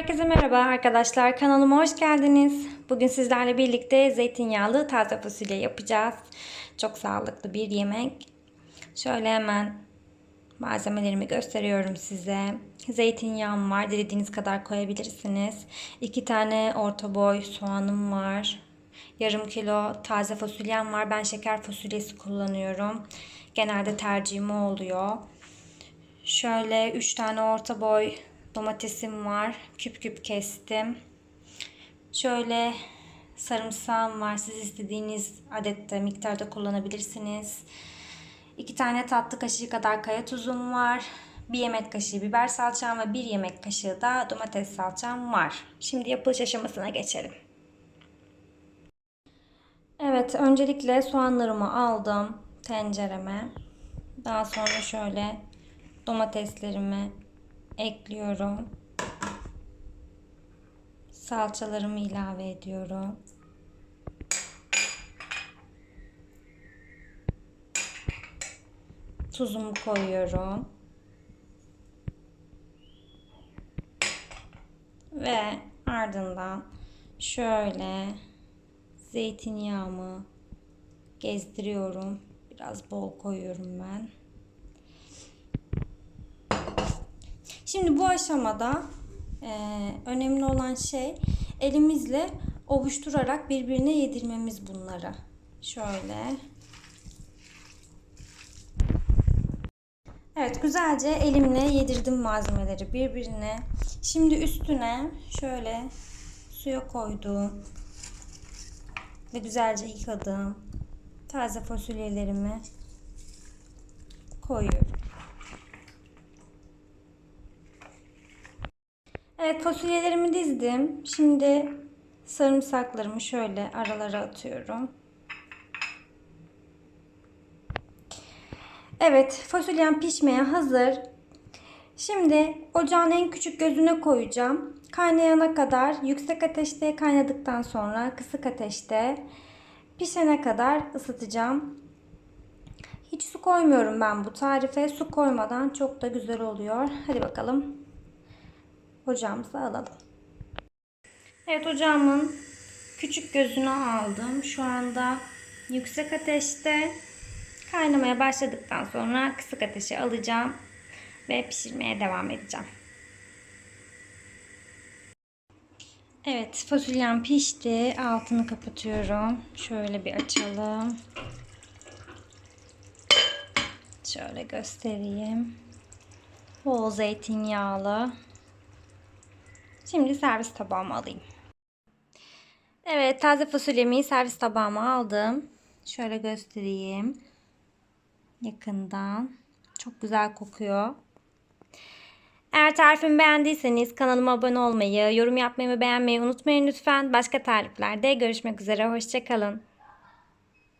Herkese merhaba arkadaşlar. Kanalıma hoş geldiniz. Bugün sizlerle birlikte zeytinyağlı taze fasulye yapacağız. Çok sağlıklı bir yemek. Şöyle hemen malzemelerimi gösteriyorum size. Zeytinyağım var. Dilediğiniz kadar koyabilirsiniz. 2 tane orta boy soğanım var. Yarım kilo taze fasulyem var. Ben şeker fasulyesi kullanıyorum. Genelde tercihim oluyor. Şöyle 3 tane orta boy domatesim var. Küp küp kestim. Şöyle sarımsağım var. Siz istediğiniz adette miktarda kullanabilirsiniz. 2 tane tatlı kaşığı kadar kaya tuzum var. 1 yemek kaşığı biber salçam ve 1 yemek kaşığı da domates salçam var. Şimdi yapılış aşamasına geçelim. Evet, öncelikle soğanlarımı aldım tencereme. Daha sonra şöyle domateslerimi ekliyorum. Salçalarımı ilave ediyorum. Tuzumu koyuyorum. Ve ardından şöyle zeytinyağımı gezdiriyorum. Biraz bol koyuyorum ben. Şimdi bu aşamada e, önemli olan şey elimizle ovuşturarak birbirine yedirmemiz bunları. Şöyle. Evet güzelce elimle yedirdim malzemeleri birbirine. Şimdi üstüne şöyle suya koydum ve güzelce yıkadım. Taze fasulyelerimi koyuyorum. Evet fasulyelerimi dizdim. Şimdi sarımsaklarımı şöyle aralara atıyorum. Evet fasulyem pişmeye hazır. Şimdi ocağın en küçük gözüne koyacağım. Kaynayana kadar yüksek ateşte kaynadıktan sonra kısık ateşte pişene kadar ısıtacağım. Hiç su koymuyorum ben bu tarife. Su koymadan çok da güzel oluyor. Hadi bakalım ocağımıza alalım. Evet ocağımın küçük gözünü aldım. Şu anda yüksek ateşte kaynamaya başladıktan sonra kısık ateşe alacağım ve pişirmeye devam edeceğim. Evet fasulyem pişti. Altını kapatıyorum. Şöyle bir açalım. Şöyle göstereyim. Bol zeytinyağlı. Şimdi servis tabağıma alayım. Evet taze fasulyemi servis tabağıma aldım. Şöyle göstereyim. Yakından. Çok güzel kokuyor. Eğer tarifimi beğendiyseniz kanalıma abone olmayı, yorum yapmayı ve beğenmeyi unutmayın lütfen. Başka tariflerde görüşmek üzere. Hoşçakalın.